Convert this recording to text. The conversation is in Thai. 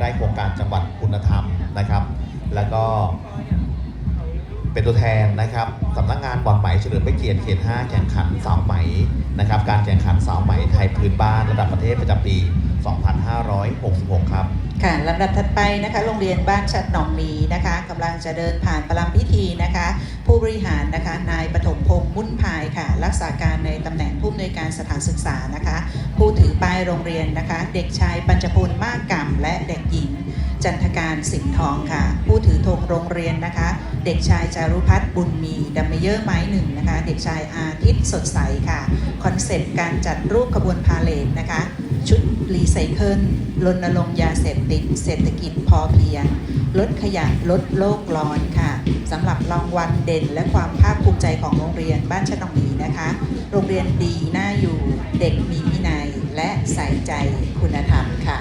ใต้โครงการจังหวัดคุณธรรมนะครับ แล้วก็เป็นตัวแทนนะครับสำนักงานบอลไหมเฉลิมพระเกียรติเขต 5 แข่งขันสาวไหมนะครับ การแข่งขันสาวไหมไทยพื้นบ้านระดับประเทศประจำปี 2566 ครับ ค่ะลำดับถัดไปนะคะ โรงเรียนบ้านชัดหนองมีนะคะกำลังจะเดินผ่านประลัมพิธีนะคะ ผู้บริหารนะคะ นายปฐมพงษ์มุ่นพายค่ะ รักษาการในตำแหน่งผู้อำนวยการสถานศึกษานะคะ ผู้ถือป้ายโรงเรียนนะคะ เด็กชายปัญจพลมากกรรมและเด็ก จันทการสิงห์ทองค่ะ ผู้ถือธงโรงเรียนนะคะ เด็กชายจารุพัฒน์บุญมีดัมเมเยอร์ไม้หนึ่งนะคะ เด็กชายอาทิตย์สดใสค่ะ คอนเซปต์การจัดรูปขบวนพาเลทนะคะ ชุดรีไซเคิลรณรงค์ยาเสพติด เศรษฐกิจพอเพียง ลดขยะลดโลกร้อนค่ะสำหรับรางวัลเด่น และความภาคภูมิใจของโรงเรียนบ้านชะนองหมีนะคะ โรงเรียนดีน่าอยู่เด็กมีวินัยและใส่ใจคุณธรรมค่ะ